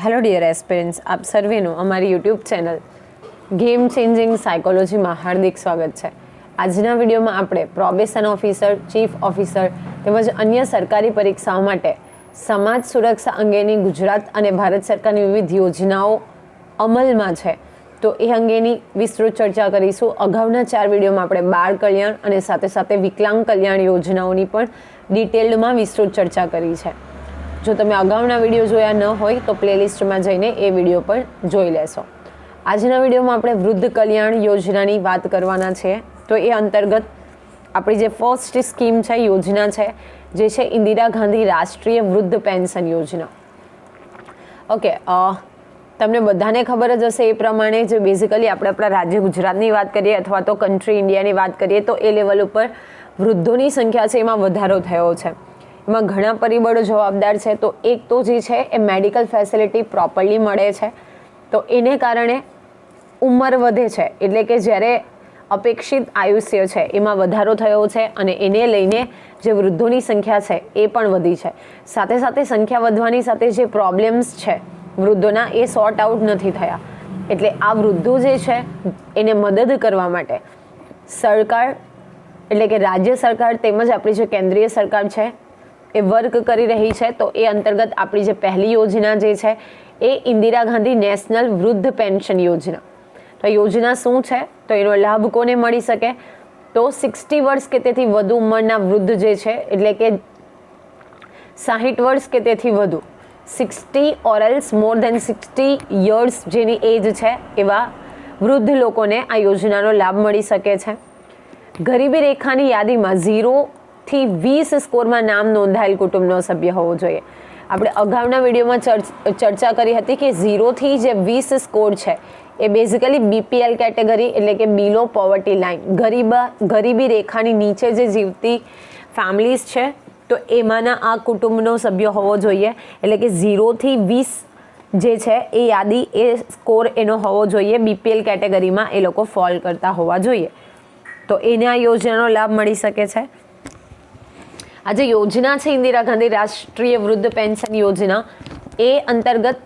Hello dear aspirants આપ સર્વેનું અમારી યુટ્યુબ ચેનલ ગેમ ચેન્જિંગ સાયકોલોજીમાં હાર્દિક સ્વાગત છે. આજના વિડીયોમાં આપણે પ્રોબેશન ઓફિસર ચીફ ઓફિસર તેમજ અન્ય સરકારી પરીક્ષાઓ માટે સમાજ સુરક્ષા અંગેની ગુજરાત અને ભારત સરકારની વિવિધ યોજનાઓ અમલમાં છે. તો એ અંગેની વિસ્તૃત ચર્ચા કરીશું. અગાઉના ચાર વિડીયોમાં આપણે બાળ કલ્યાણ અને સાથે સાથે વિકલાંગ કલ્યાણ યોજનાઓની પણ ડિટેલ્ડમાં વિસ્તૃત ચર્ચા કરી છે. જો તમે અગાઉના વીડિયો જોયા ન હોય તો પ્લેલિસ્ટમાં જઈને એ વીડિયો પણ જોઈ લેશો. આજના વિડીયોમાં આપણે વૃદ્ધ કલ્યાણ યોજનાની વાત કરવાના છે. તો એ અંતર્ગત આપણી જે ફર્સ્ટ સ્કીમ છે, યોજના છે, જે છે ઇન્દિરા ગાંધી રાષ્ટ્રીય વૃદ્ધ પેન્શન યોજના. ઓકે તમને બધાને ખબર જ હશે એ પ્રમાણે જે બેઝિકલી આપણે આપણા રાજ્ય ગુજરાતની વાત કરીએ અથવા તો કન્ટ્રી ઇન્ડિયાની વાત કરીએ તો એ લેવલ ઉપર વૃદ્ધોની સંખ્યા છે એમાં વધારો થયો છે. એમાં ઘણા પરિબળો જવાબદાર છે, તો એક તો જે છે એ મેડિકલ ફેસિલિટી પ્રોપરલી મળે છે. તો એને કારણે ઉંમર વધે છે, એટલે કે જ્યારે અપેક્ષિત આયુષ્ય છે, એમાં વધારો થયો છે અને એને લઈને જે વૃદ્ધોની સંખ્યા છે, એ પણ વધી છે. સાથે સાથે સંખ્યા વધવાની સાથે જે પ્રોબ્લેમ્સ છે, વૃદ્ધોના એ સોર્ટ આઉટ નથી થયા. એટલે આ વૃદ્ધો જે છે, એને મદદ કરવા માટે સરકાર, એટલે કે રાજ્ય સરકાર તેમજ આપણી જે કેન્દ્રીય સરકાર છે એ વર્ક કરી રહી છે, તો એ અંતર્ગત આપણી જે પહેલી યોજના જે છે, એ ઇન્દિરા ગાંધી નેશનલ વૃદ્ધ પેન્શન યોજના. તો યોજના શું છે? તો એનો લાભ કોને મળી શકે? તો સિક્સટી વર્ષ કે તેથી વધુ ઉંમરના વૃદ્ધ જે છે, એટલે કે સાહીઠ વર્ષ કે તેથી વધુ, sixty orals more than sixty years જેની એજ છે, એવા વૃદ્ધ લોકોને આ યોજનાનો લાભ મળી શકે છે. ગરીબી રેખાની યાદીમાં ઝીરોથી વીસ સ્કોરમાં નામ નોંધાયેલ કુટુંબનો સભ્ય હોવો જોઈએ. આપણે અગાઉના વિડીયોમાં ચર્ચ, ચર્ચા કરી હતી કે ઝીરોથી જે વીસ સ્કોર છે, એ બેઝિકલી બીપીએલ કેટેગરી એટલે કે બિલો પોવર્ટી લાઇન ગરીબા, ગરીબી રેખાની નીચે જે જીવતી ફેમિલીઝ છે, તો એમાંના આ કુટુંબનો સભ્ય હોવો જોઈએ. એટલે કે ઝીરોથી વીસ જે છે, એ યાદી, એ સ્કોર એનો હોવો જોઈએ. બીપીએલ કેટેગરીમાં એ લોકો ફોલ કરતા હોવા જોઈએ. તો એને આ યોજનાનો લાભ મળી શકે છે. આ જે યોજના છે ઇન્દિરા ગાંધી રાષ્ટ્રીય વૃદ્ધ પેન્શન યોજના. એ અંતર્ગત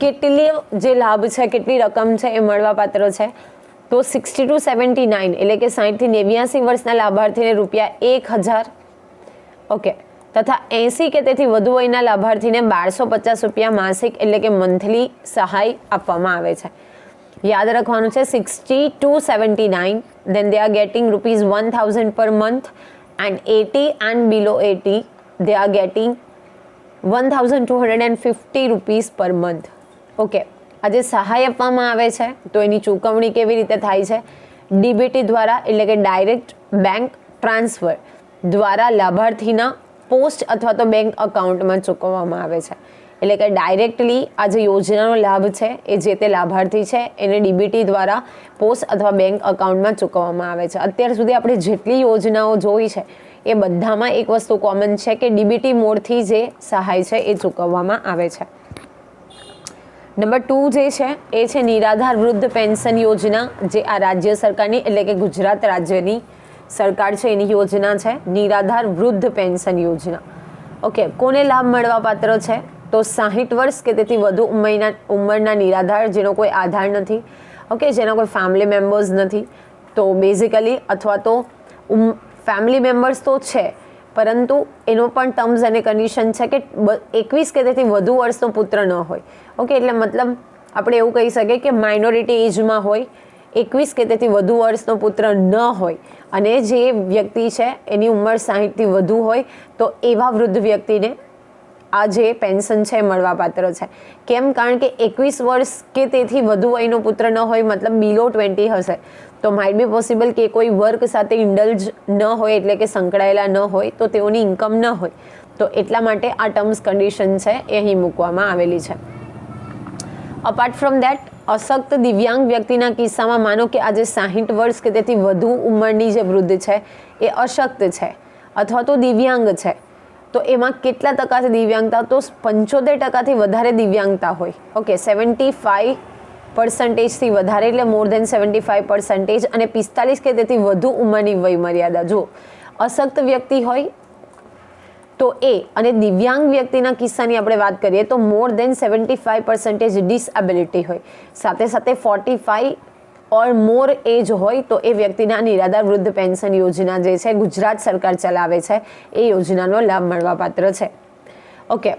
કેટલી જે લાભ છે, કેટલી રકમ છે એ મળવાપાત્ર છે? તો સિક્સટી ટુ સેવન્ટી નાઇન એટલે કે સાઠથી નેવ્યાસી વર્ષના લાભાર્થીને રૂપિયા એક હજાર. ઓકે. તથા એંસી કે તેથી વધુ વયના લાભાર્થીને બારસો પચાસ રૂપિયા માસિક એટલે કે મંથલી સહાય આપવામાં આવે છે. યાદ રાખવાનું છે sixty to seventy nine then they are getting rupees one thousand per month and eighty and below eighty they are and fifty rupees per month okay આ જે સહાય આપવામાં આવે છે, તો એની ચૂકવણી કેવી રીતે થાય છે? ડીબીટી દ્વારા, એટલે કે ડાયરેક્ટ બેંક ટ્રાન્સફર દ્વારા લાભાર્થીના પોસ્ટ અથવા તો બેંક અકાઉન્ટમાં ચૂકવવામાં આવે છે. એટલે કે ડાયરેક્ટલી આ જે યોજનાનો લાભ છે, એ જે તે લાભાર્થી છે, એને ડીબીટી દ્વારા પોસ્ટ અથવા બેંક અકાઉન્ટમાં ચૂકવવામાં આવે છે. અત્યાર સુધી આપણે જેટલી યોજનાઓ જોઈ છે, એ બધામાં એક વસ્તુ કોમન છે કે ડીબીટી મોડથી જે સહાય છે, એ ચૂકવવામાં આવે છે. નંબર ટુ જે છે, એ છે નિરાધાર વૃદ્ધ પેન્શન યોજના, જે આ રાજ્ય સરકારની, એટલે કે ગુજરાત રાજ્યની સરકાર છે, એની યોજના છે, નિરાધાર વૃદ્ધ પેન્શન યોજના. ઓકે કોને લાભ મળવા પાત્ર છે? તો સાહીઠ વર્ષ કે તેથી વધુ ઉંમરના ઉંમરના નિરાધાર જેનો કોઈ આધાર નથી ઓકે જેના કોઈ ફેમિલી મેમ્બર્સ નથી, તો બેઝિકલી અથવા તો ફેમિલી મેમ્બર્સ તો છે, પરંતુ એનો પણ ટર્મ્સ અને કન્ડિશન છે કે એકવીસ કે તેથી વધુ વર્ષનો પુત્ર ન હોય. ઓકે એટલે મતલબ આપણે એવું કહી શકીએ કે માઇનોરિટી એજમાં હોય, એકવીસ કે તેથી વધુ વર્ષનો પુત્ર ન હોય, અને જે વ્યક્તિ છે એની ઉંમર સાહીઠથી વધુ હોય, તો એવા વૃદ્ધ વ્યક્તિને આ જે પેન્શન છે, મળવાપાત્ર છે. કેમ? કારણ કે એકવીસ વર્ષ કે તેથી વધુ વયનો પુત્ર ન હોય, મતલબ બિલો ટ્વેન્ટી હશે. તો માઇટ બી પોસિબલ કે કોઈ વર્ક સાથે ઇન્ડલ્જ ન હોય, એટલે કે સંકળાયેલા ન હોય, તો તેઓની ઇન્કમ ન હોય. તો એટલા માટે આ ટર્મ્સ કન્ડિશન છે એ અહીં મૂકવામાં આવેલી છે. અપાર્ટ ફ્રોમ દેટ અશક્ત દિવ્યાંગ વ્યક્તિના કિસ્સામાં માનો કે આજે સાહીઠ વર્ષ કે તેથી વધુ ઉંમરની જે વૃદ્ધ છે, એ અશક્ત છે, અથવા તો દિવ્યાંગ છે. તો એમાં કેટલા ટકા છે દિવ્યાંગતા? તો પંચોતેર ટકાથી વધારે દિવ્યાંગતા હોય. ઓકે સેવન્ટી ફાઈવ પર્સન્ટેજથી વધારે એટલે more than seventy five percentage અને પિસ્તાલીસ કે તેથી વધુ ઉંમરની વય મર્યાદા જો અશક્ત વ્યક્તિ હોય તો એ અને દિવ્યાંગ વ્યક્તિના કિસ્સાની આપણે વાત કરીએ તો more than seventy five percentage disability હોય. સાથે સાથે ફોર્ટી ફાઇવ ઓર મોર એજ હોય તો એ વ્યક્તિના નિરાધાર વૃદ્ધ પેન્શન યોજના જે છે, ગુજરાત સરકાર ચલાવે છે, એ યોજનાનો લાભ મળવાપાત્ર છે. ઓકે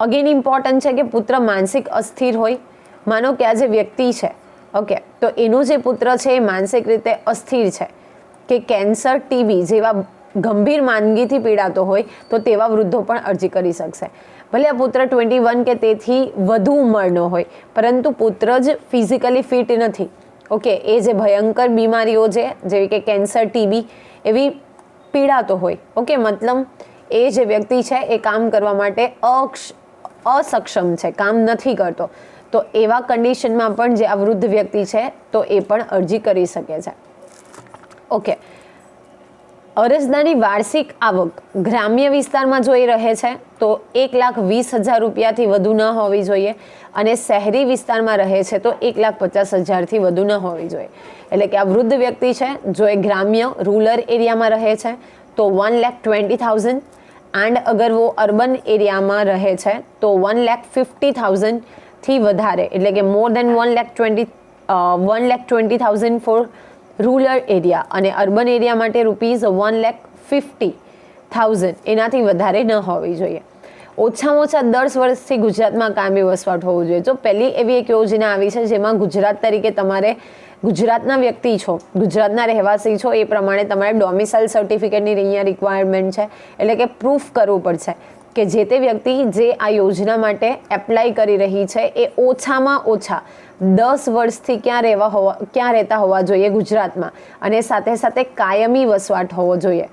અગેન ઇમ્પોર્ટન્ટ છે કે પુત્ર માનસિક અસ્થિર હોય. માનો કે આ જે વ્યક્તિ છે ઓકે તો એનો જે પુત્ર છે એ માનસિક રીતે અસ્થિર છે. કે કેન્સર ટીબી જેવા ગંભીર માંદગીથી પીડાતો હોય તો તેવા વૃદ્ધો પણ અરજી કરી શકશે. ભલે આ પુત્ર ટ્વેન્ટી વન કે તેથી વધુ ઉંમરનો હોય, પરંતુ પુત્ર જ ફિઝિકલી ફિટ નથી. ઓકે, એ જે ભયંકર બીમારીઓ છે, જેવી કે કેન્સર, ટીબી, એવી પીડાતો હોય. ઓકે, મતલબ એ જે વ્યક્તિ છે, એ કામ કરવા માટે અક્ષ, અસક્ષમ છે, કામ નથી કરતો. તો એવા કન્ડિશનમાં પણ જે આ વૃદ્ધ વ્યક્તિ છે, તો એ પણ અરજી કરી શકે છે. ઓકે અરજદારની વાર્ષિક આવક ગ્રામ્ય વિસ્તારમાં જોઈ રહે છે, તો એક લાખ વીસ હજાર રૂપિયાથી વધુ ન હોવી જોઈએ અને શહેરી વિસ્તારમાં રહે છે, તો એક લાખ પચાસ હજારથી વધુ ન હોવી જોઈએ. એટલે કે આ વૃદ્ધ વ્યક્તિ છે, જો એ ગ્રામ્ય, રૂરલ એરિયામાં રહે છે, તો one lakh twenty thousand and અગર વો અર્બન એરિયામાં રહે છે, તો વન લેખ ફિફ્ટી થાઉઝન્ડથી વધારે. એટલે કે more than one lakh twenty one lakh twenty thousand for rural area અને અર્બન એરિયા માટે rupees one lakh fifty thousand. એનાથી વધારે ન હોવી જોઈએ. ઓછામાં ઓછા દસ વર્ષથી ગુજરાતમાં કાયમી વસવાટ હોવું જોઈએ. જો પહેલી એવી એક યોજના આવી છે જેમાં ગુજરાત તરીકે તમારે ગુજરાતના વ્યક્તિ છો, ગુજરાતના રહેવાસી છો, એ પ્રમાણે તમારે ડોમિસાઇલ સર્ટિફિકેટની અહીંયા રિક્વાયરમેન્ટ છે. એટલે કે પ્રૂફ કરવું પડશે કે જે તે વ્યક્તિ જે આ યોજના માટે એપ્લાય કરી રહી છે એ ઓછામાં ઓછા દસ વર્ષથી ક્યાં રહેવા હોવા, ક્યાં રહેતા હોવા જોઈએ ગુજરાતમાં અને સાથે સાથે કાયમી વસવાટ હોવો જોઈએ.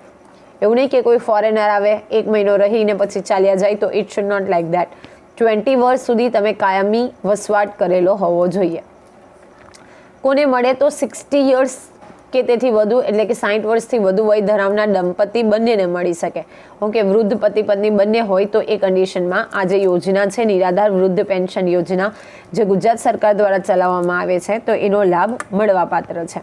એવું નહીં કે કોઈ ફોરેનર આવે, એક મહિનો રહીને પછી ચાલ્યા જાય, તો it should not like that twenty વર્ષ સુધી તમે કાયમી વસવાટ કરેલો હોવો જોઈએ. કોને મળે તો સિક્સટી યર્સ કે તેથી વધુ એટલે કે સાઠ વર્ષથી વધુ વય ધરાવનાર દંપતી બંનેને મળી શકે. ઓકે, વૃદ્ધ પતિ પત્ની બંને હોય તો એ કન્ડિશનમાં આ જે યોજના છે, નિરાધાર વૃદ્ધ પેન્શન યોજના જે ગુજરાત સરકાર દ્વારા ચલાવવામાં આવે છે, તો એનો લાભ મળવાપાત્ર છે.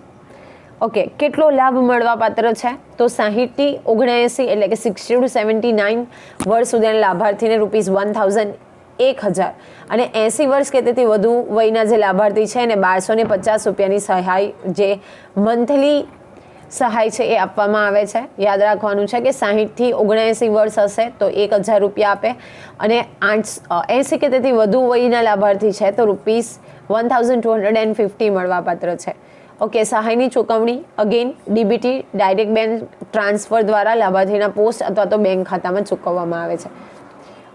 ઓકે, કેટલો લાભ મળવાપાત્ર છે? તો સાહીઠથી ઓગણએંસી એટલે કે સિક્સટી ટુ સેવન્ટી નાઇન વર્ષ સુધીના લાભાર્થીને રૂપીઝ વન થાઉઝન્ડ એક હજાર. અને એંસી વર્ષ કે તેથી વધુ વયના જે લાભાર્થી છે એને બારસો ને પચાસ રૂપિયાની સહાય જે મંથલી સહાય છે એ આપવામાં આવે છે. યાદ રાખવાનું છે કે સાહીઠથી ઓગણએંસી વર્ષ હશે તો એક હજાર રૂપિયા આપે. અને આઠ એંસી કે તેથી વધુ વયના લાભાર્થી છે તો rupees one thousand two hundred and fifty મળવાપાત્ર છે. ઓકે, સહાયની ચૂકવણી, again DBT, direct bank transfer દ્વારા લાભાર્થીના પોસ્ટ અથવા તો બેંક ખાતામાં ચૂકવવામાં આવે છે.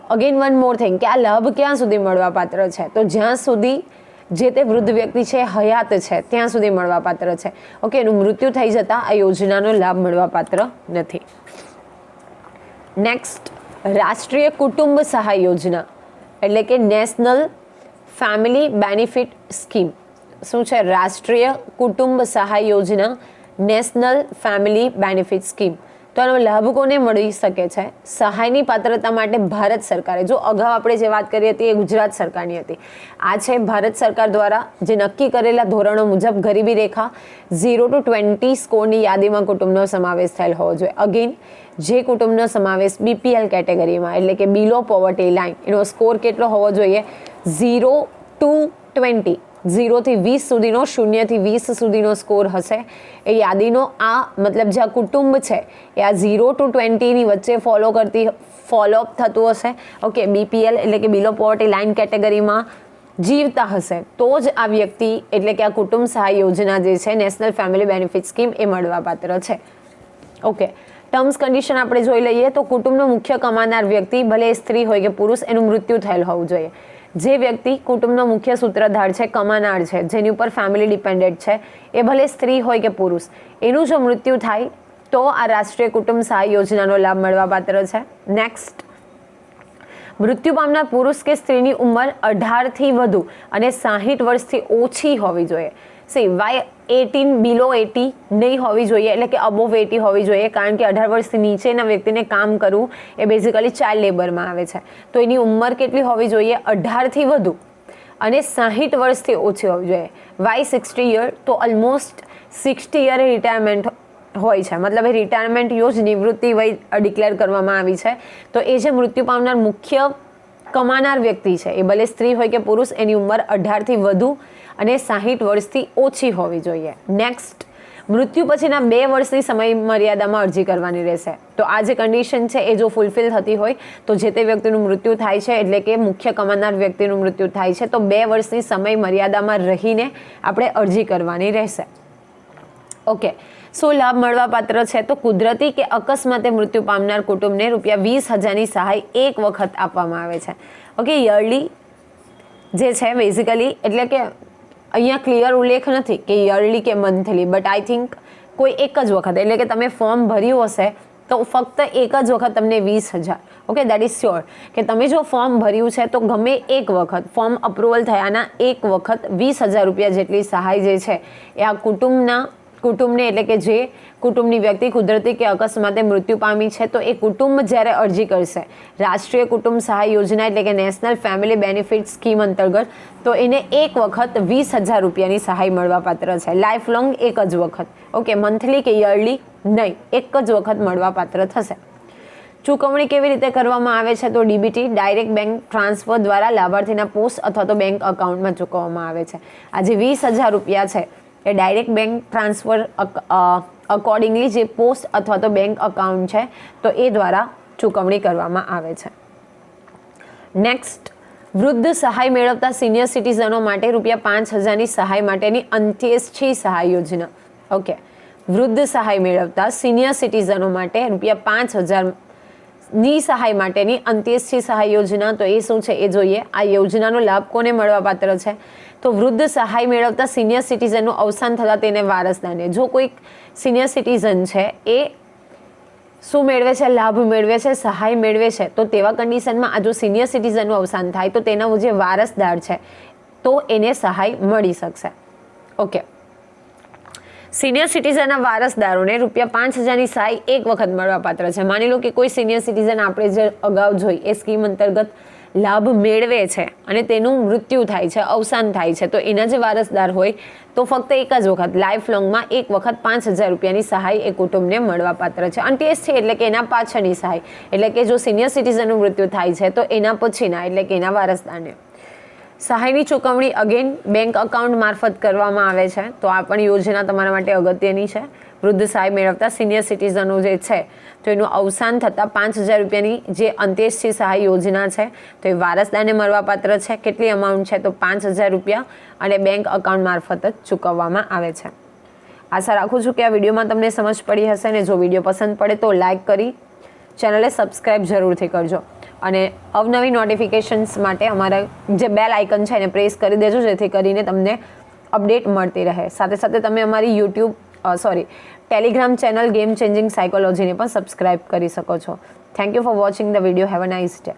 અગેન વન મોર થિંગ કે આ લાભ ક્યાં સુધી મળવાપાત્ર છે? તો જ્યાં સુધી જે તે વૃદ્ધ વ્યક્તિ છે, હયાત છે, ત્યાં સુધી મળવાપાત્ર છે. ઓકે એનું મૃત્યુ થઈ જતાં આ યોજનાનો લાભ મળવાપાત્ર નથી. નેક્સ્ટ રાષ્ટ્રીય કુટુંબ સહાય યોજના, એટલે કે નેશનલ ફેમિલી બેનિફિટ સ્કીમ. શું છે? રાષ્ટ્રીય કુટુંબ સહાય યોજના, નેશનલ ફેમિલી બેનિફિટ સ્કીમ. તો આનો લાભ કોને મળી શકે છે? સહાયની પાત્રતા માટે ભારત સરકારે, જો અગાઉ આપણે જે વાત કરી હતી એ ગુજરાત સરકારની હતી. આ છે ભારત સરકાર દ્વારા જે નક્કી કરેલા ધોરણો મુજબ ગરીબી રેખા, ઝીરો ટુ ટ્વેન્ટી સ્કોરની યાદીમાં કુટુંબનો સમાવેશ થયેલ હોવો જોઈએ. અગેન જે કુટુંબનો સમાવેશ બીપીએલ કેટેગરીમાં, એટલે કે બિલો પોવર્ટી લાઇન એનો સ્કોર કેટલો હોવો જોઈએ? Zero to twenty. ઝીરોથી વીસ સુધીનો, શૂન્યથી વીસ સુધીનો સ્કોર હશે. એ યાદીનો આ, મતલબ જે આ કુટુંબ છે, એ આ ઝીરો ટુ ટ્વેન્ટીની વચ્ચે ફોલો કરતી ફોલોઅપ થતું હશે. ઓકે બીપીએલ એટલે કે બિલો પોવર્ટી લાઇન કેટેગરીમાં જીવતા હશે. તો જ આ વ્યક્તિ, એટલે કે આ કુટુંબ સહાય યોજના જે છે નેશનલ ફેમિલી બેનિફિટ સ્કીમ એ મળવાપાત્ર છે. ઓકે ટર્મ્સ કન્ડિશન આપણે જોઈ લઈએ તો કુટુંબનો મુખ્ય કમાનાર વ્યક્તિ ભલે સ્ત્રી હોય કે પુરુષ, એનું મૃત્યુ થયેલ હોવું જોઈએ. જે વ્યક્તિ કુટુંબનો મુખ્ય સૂત્રધાર છે, કમાનાર છે, જેની ઉપર ફેમિલી ડિપેન્ડેન્ટ છે, એ ભલે સ્ત્રી હોય કે પુરુષ, એનું જો મૃત્યુ થાય, તો આ રાષ્ટ્રીય કુટુંબ સહાય યોજનાનો લાભ મળવાપાત્ર છે. નેક્સ્ટ મૃત્યુ પામનાર પુરુષ કે સ્ત્રીની ઉંમર અઢારથી વધુ અને સાહીઠ વર્ષથી ઓછી હોવી જોઈએ. See why eighteen below eighty નહીં હોવી જોઈએ? એટલે કે અબોવ એટી હોવી જોઈએ, કારણ કે અઢાર વર્ષથી નીચેના વ્યક્તિને કામ કરવું એ બેઝિકલી ચાઇલ્ડ લેબરમાં આવે છે. તો એની ઉંમર કેટલી હોવી જોઈએ? અઢારથી વધુ. અને સાહીઠ વર્ષથી ઓછી હોવી જોઈએ. વાય સિક્સટી યર તો ઓલમોસ્ટ સિક્સટી યરે રિટાયરમેન્ટ હોય છે. મતલબ એ રિટાયરમેન્ટ યોજ નિવૃત્તિ વય ડિક્લેર કરવામાં આવી છે. તો એ જે મૃત્યુ પામનાર મુખ્ય કમાનાર વ્યક્તિ છે, એ ભલે સ્ત્રી હોય કે પુરુષ, એની ઉંમર અઢારથી વધુ અને સાહીઠ વર્ષથી ઓછી હોવી જોઈએ. નેક્સ્ટ મૃત્યુ પછીના બે વર્ષની સમય મર્યાદામાં અરજી કરવાની રહેશે. તો આ જે કન્ડિશન છે, એ જો ફૂલફિલ થતી હોય, તો જે તે વ્યક્તિનું મૃત્યુ થાય છે, એટલે કે મુખ્ય કમાનાર વ્યક્તિનું મૃત્યુ થાય છે, તો બે વર્ષની સમય મર્યાદામાં રહીને આપણે અરજી કરવાની રહેશે. ઓકે શું લાભ મળવા પાત્ર છે? તો કુદરતી કે અકસ્માતે મૃત્યુ પામનાર કુટુંબને રૂપિયા વીસ હજારની સહાય એક વખત આપવામાં આવે છે. ઓકે યરલી જે છે બેઝિકલી એટલે કે અહીંયા ક્લિયર ઉલ્લેખ નથી કે યરલી કે મંથલી બટ આઈ થિંક કોઈ એક જ વખત, એટલે કે તમે ફોર્મ ભર્યું હશે, તો ફક્ત એક જ વખત તમને વીસ હજાર. ઓકે દેટ ઇઝ શ્યોર કે તમે જો ફોર્મ ભર્યું છે, તો ગમે એક વખત ફોર્મ અપ્રુવલ થયાના એક વખત વીસ હજાર રૂપિયા જેટલી સહાય જે છે એ આ કુટુંબના કુટુંબને, એટલે કે જે કુટુંબની વ્યક્તિ કુદરતી કે અકસ્માતે મૃત્યુ પામી છે, તો એ કુટુંબ જ્યારે અરજી કરશે, રાષ્ટ્રીય કુટુંબ સહાય યોજના, એટલે કે નેશનલ ફેમિલી બેનિફિટ સ્કીમ અંતર્ગત, તો એને એક વખત વીસ હજાર રૂપિયાની સહાય મળવા પાત્ર છે. લાઈફ લોંગ એક જ વખત. ઓકે મંથલી કે યરલી નહીં, એક જ વખત મળવાપાત્ર થશે. ચૂકવણી કેવી રીતે કરવામાં આવે છે, તો ડીબીટી ડાયરેક્ટ બેંક ટ્રાન્સફર દ્વારા લાભાર્થીના પોસ્ટ અથવા તો બેંક અકાઉન્ટમાં ચૂકવવામાં આવે છે. આજે વીસ હજાર રૂપિયા છે. એ ડાયરેક્ટ બેંક ટ્રાન્સફર અકોર્ડિંગલી જે પોસ્ટ અથવા તો બેંક અકાઉન્ટ છે, તો એ દ્વારા ચૂકવણી કરવામાં આવે છે. નેક્સ્ટ વૃદ્ધ સહાય મેળવતા સિનિયર સિટીઝનો માટે રૂપિયા પાંચ હજારની સહાય માટેની અંત્યેષ્ઠી સહાય યોજના. ઓકે વૃદ્ધ સહાય મેળવતા સિનિયર સિટીઝનો માટે રૂપિયા પાંચ હજારની સહાય માટેની અંત્યેષ્ઠી સહાય યોજના, તો એ શું છે? એ જોઈએ. આ યોજનાનો લાભ કોને મળવા પાત્ર છે? તો વૃદ્ધ સહાય મેળવતા સિનિયર સિટીઝનનું અવસાન થતાં તેને વારસદારને જો કોઈક સિનિયર સિટીઝન છે, એ શું મેળવે છે? લાભ મેળવે છે, સહાય મેળવે છે, તો તેવા કન્ડિશનમાં આ જો સિનિયર સિટીઝનનું અવસાન થાય, તો તેના જે વારસદાર છે, તો એને સહાય મળી શકશે. ઓકે. સિનિયર સિટીઝનના વારસદારોને રૂપિયા પાંચ હજારની સહાય એક વખત મળવા પાત્ર છે. માની લો કે કોઈ સિનિયર સિટીઝન આપણે જે અગાઉ જોઈ, એ સ્કીમ અંતર્ગત લાભ મેળવે છે અને તેનું મૃત્યુ થાય છે, અવસાન થાય છે. તો એના જે વારસદાર હોય, તો ફક્ત એક જ વખત લાઈફ લોંગમાં એક વખત પાંચ હજાર રૂપિયાની સહાય એ કુટુંબને મળવાપાત્ર છે. છે અંત્યેશ છે એટલે કે એના પાછળની સહાય. એટલે કે જો સિનિયર સિટીઝનનું મૃત્યુ થાય છે, તો એના પછીના, એટલે કે એના વારસદારને. સહાયની ચૂકવણી અગેન બેંક અકાઉન્ટ મારફત કરવામાં આવે છે. તો આ પણ યોજના તમારા માટે અગત્યની છે. વૃદ્ધ સહાય મેળવતા સિનિયર સિટીઝનો જે છે, તો એનું અવસાન થતાં પાંચ હજાર રૂપિયાની જે અંત્યેષ્ટિ સહાય યોજના છે, તો એ વારસદારને મળવાપાત્ર છે. કેટલી અમાઉન્ટ છે? તો પાંચ હજાર રૂપિયા અને બેંક અકાઉન્ટ મારફત જ ચૂકવવામાં આવે છે. આશા રાખું છું કે આ વિડીયોમાં તમને સમજ પડી હશે ને જો વીડિયો પસંદ પડે તો લાઇક કરી ચેનલે સબસ્ક્રાઈબ જરૂરથી કરજો. અને અવનવી નોટિફિકેશન્સ માટે અમારા જે બેલ આઇકન છે એને પ્રેસ કરી દેજો, જેથી કરીને તમને અપડેટ મળતી રહે. સાથે સાથે તમે અમારી YouTube sorry Telegram channel game changing સાયકોલોજીને પણ સબસ્ક્રાઇબ કરી શકો છો. Thank you for watching the video have a nice day